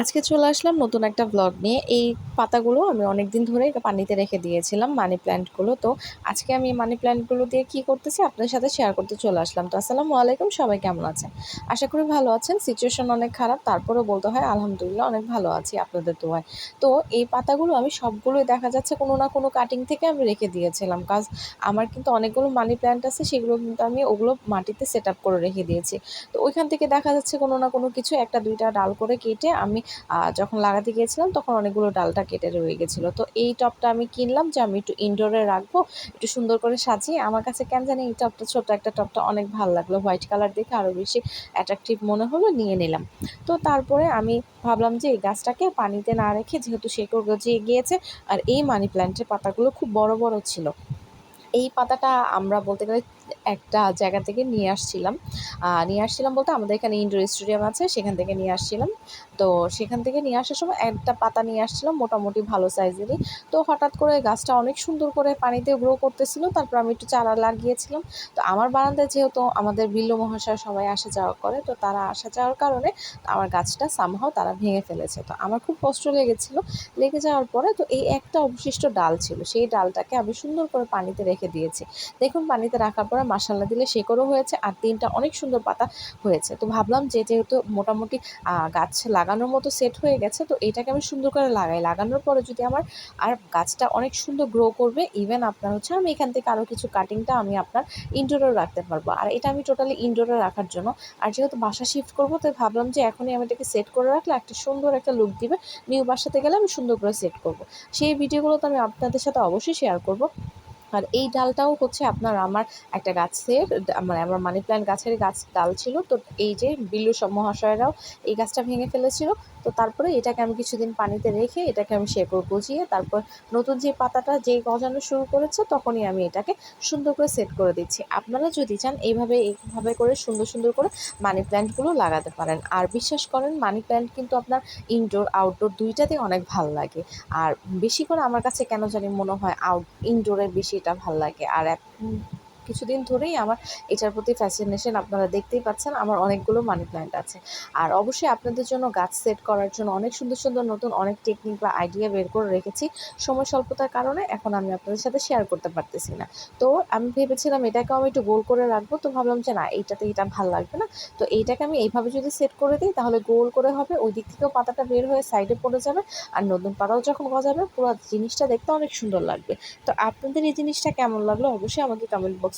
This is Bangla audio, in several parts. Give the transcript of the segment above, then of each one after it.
আজকে চলে আসলাম নতুন একটা ব্লগ নিয়ে। এই পাতাগুলো আমি অনেক অনেকদিন ধরেই পানিতে রেখে দিয়েছিলাম মানি প্ল্যান্টগুলো। তো আজকে আমি মানি প্ল্যান্টগুলো দিয়ে কি করতেছি আপনাদের সাথে শেয়ার করতে চলে আসলাম। তো আসসালামু আলাইকুম, সবাই কেমন আছেন? আশা করি ভালো আছেন। সিচুয়েশন অনেক খারাপ, তারপরেও বলতে হয় আলহামদুলিল্লাহ অনেক ভালো আছি আপনাদের দোয়ায়। তো এই পাতাগুলো আমি সবগুলোই দেখা যাচ্ছে কোনো না কোনো কাটিং থেকে আমি রেখে দিয়েছিলাম। কাজ আমার কিন্তু অনেকগুলো মানি প্ল্যান্ট আছে, সেগুলো কিন্তু আমি ওগুলো মাটিতে সেট আপ করে রেখে দিয়েছি। তো ওইখান থেকে দেখা যাচ্ছে কোনো না কোনো কিছু একটা দুইটা ডাল করে কেটে আমি যখন লাগাতে গিয়েছিলাম তখন অনেকগুলো ডালটা কেটে রয়ে গেছিল। তো এই টবটা আমি কিনলাম যে আমি একটু ইনডোরে রাখব, একটু সুন্দর করে সাজিয়ে। আমার কাছে কেন জানি এই টবটা ছোটো একটা টবটা অনেক ভালো লাগল। হোয়াইট কালার দেখে আরও বেশি অ্যাট্রাকটিভ মনে হলো, নিয়ে নিলাম। তো তারপরে আমি ভাবলাম যে এই গাছটাকে পানিতে না রেখে, যেহেতু শেকড় গজিয়ে গিয়েছে, আর এই মানি প্ল্যান্টের পাতাগুলো খুব বড় বড় ছিল। এই পাতাটা আমরা বলতে গেলে একটা জায়গা থেকে নিয়ে আসছিলাম। নিয়ে আসছিলাম বলতে আমাদের এখানে ইনডোর স্টেডিয়াম আছে, সেখান থেকে নিয়ে আসছিলাম। তো সেখান থেকে নিয়ে আসার সময় একটা পাতা নিয়ে আসছিলাম, মোটামুটি ভালো সাইজেরই। তো হঠাৎ করে গাছটা অনেক সুন্দর করে পানিতে গ্রো করতেছিল, তারপর আমি একটু চারা লাগিয়েছিলাম। তো আমার বারান্দায় যেহেতু আমাদের বিল্লু মহাশয় সবাই আসা যাওয়া করে, তো তারা আসা যাওয়ার কারণে আমার গাছটা সামহাও তারা ভেঙে ফেলেছে। তো আমার খুব কষ্ট লেগেছিলো। লেগে যাওয়ার পরে তো এই একটা অবশিষ্ট ডাল ছিল, সেই ডালটাকে আমি সুন্দর করে পানিতে রেখে দিয়েছি। দেখুন, পানিতে রাখার পরে মাসাল্লা দিলে শেকড়ও হয়েছে আর তিনটা অনেক সুন্দর পাতা হয়েছে। তো ভাবলাম যে যেহেতু মোটামুটি গাছ লাগানোর মতো সেট হয়ে গেছে, তো এটাকে আমি সুন্দর করে লাগাই। লাগানোর পরে যদি আমার আর গাছটা অনেক সুন্দর গ্রো করবে ইভেন আপনার হচ্ছে আমি এখান থেকে আরও কিছু কাটিংটা আমি আপনার ইনডোরেও রাখতে পারব। আর এটা আমি টোটালি ইনডোরে রাখার জন্য। আর যেহেতু বাসা শিফট করব, তাই ভাবলাম যে এখনই আমি এটাকে সেট করে রাখলে একটা সুন্দর একটা লুক দিবে। নিউ বাসাতে গেলে আমি সুন্দর করে সেট করব। সেই ভিডিওগুলো তো আমি আপনাদের সাথে অবশ্যই শেয়ার করব। আর এই ডালটাও হচ্ছে আপনার আমার একটা গাছের মানে আমার মানি প্ল্যান্ট গাছের গাছ, ডাল ছিল। তো এই যে বিল্লু মহাশয়রাও এই গাছটা ভেঙে ফেলেছিল। তো তারপরে এটাকে আমি কিছুদিন পানিতে রেখে এটাকে আমি শেকড় গজিয়ে তারপর নতুন যে পাতাটা যেই গজানো শুরু করেছে, তখনই আমি এটাকে সুন্দর করে সেট করে দিচ্ছি। আপনারা যদি চান এইভাবে এইভাবে করে সুন্দর সুন্দর করে মানি প্ল্যান্টগুলো লাগাতে পারেন। আর বিশ্বাস করেন, মানি প্ল্যান্ট কিন্তু আপনার ইনডোর আউটডোর দুইটাতেই অনেক ভালো লাগে। আর বেশি করে আমার কাছে কেন জানি মনে হয় আউট ইনডোরে বেশি এটা ভালো লাগে। আর কিছুদিন ধরেই আমার এটার প্রতি ফ্যাসিনেশন আপনারা দেখতেই পাচ্ছেন, আমার অনেকগুলো মানি প্ল্যান্ট আছে। আর অবশ্যই আপনাদের জন্য গাছ সেট করার জন্য অনেক সুন্দর সুন্দর নতুন অনেক টেকনিক বা আইডিয়া বের করে রেখেছি। সময় স্বল্পতার কারণে এখন আমি আপনাদের সাথে শেয়ার করতে পারতেছি না। তো আমি ভেবেছিলাম এটাকে আমি একটু গোল করে রাখব, তো ভাবলাম যে না, এইটাতে এটা ভালো লাগবে না। তো এইটাকে আমি এইভাবে যদি সেট করে দিই, তাহলে গোল করে হবে ওই দিক থেকেও পাতাটা বের হয়ে সাইডে পড়ে যাবে, আর নতুন পাতাও যখন গজাবে, পুরো জিনিসটা দেখতে অনেক সুন্দর লাগবে। তো আপনাদের এই জিনিসটা কেমন লাগল, অবশ্যই আমাকে কমেন্ট বক্স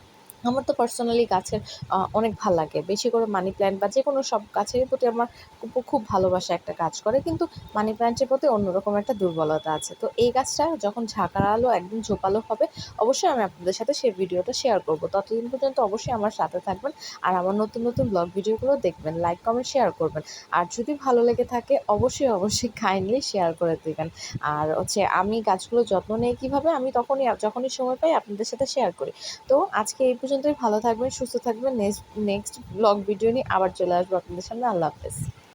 আমার তো পার্সোনালি গাছের অনেক ভালো লাগে। বেশি করে মানি প্ল্যান্ট বা যে কোনো সব গাছেরই প্রতি আমার খুব ভালোবাসা একটা কাজ করে। কিন্তু মানি প্ল্যান্টের প্রতি অন্যরকম একটা দুর্বলতা আছে। তো এই গাছটা যখন ঝাঁকার আলো একদম ঝোপালো হবে, অবশ্যই আমি আপনাদের সাথে সেই ভিডিওটা শেয়ার করব। ততদিন পর্যন্ত অবশ্যই আমার সাথে থাকবেন আর আমার নতুন নতুন ব্লগ ভিডিওগুলো দেখবেন। লাইক কমেন্ট শেয়ার করবেন। আর যদি ভালো লেগে থাকে, অবশ্যই অবশ্যই কাইন্ডলি শেয়ার করে দেবেন। আর হচ্ছে আমি গাছগুলো যত্ন নেই কীভাবে, আমি তখনই, যখনই সময় পাই আপনাদের সাথে শেয়ার করি। তো আজকে এই পর্যন্তই ভালো থাকবেন, সুস্থ থাকবেন। নেক্সট নেক্সট ব্লগ ভিডিও নিয়ে আবার চলে আসব আপনাদের সামনে। আল্লাহ হাফেজ।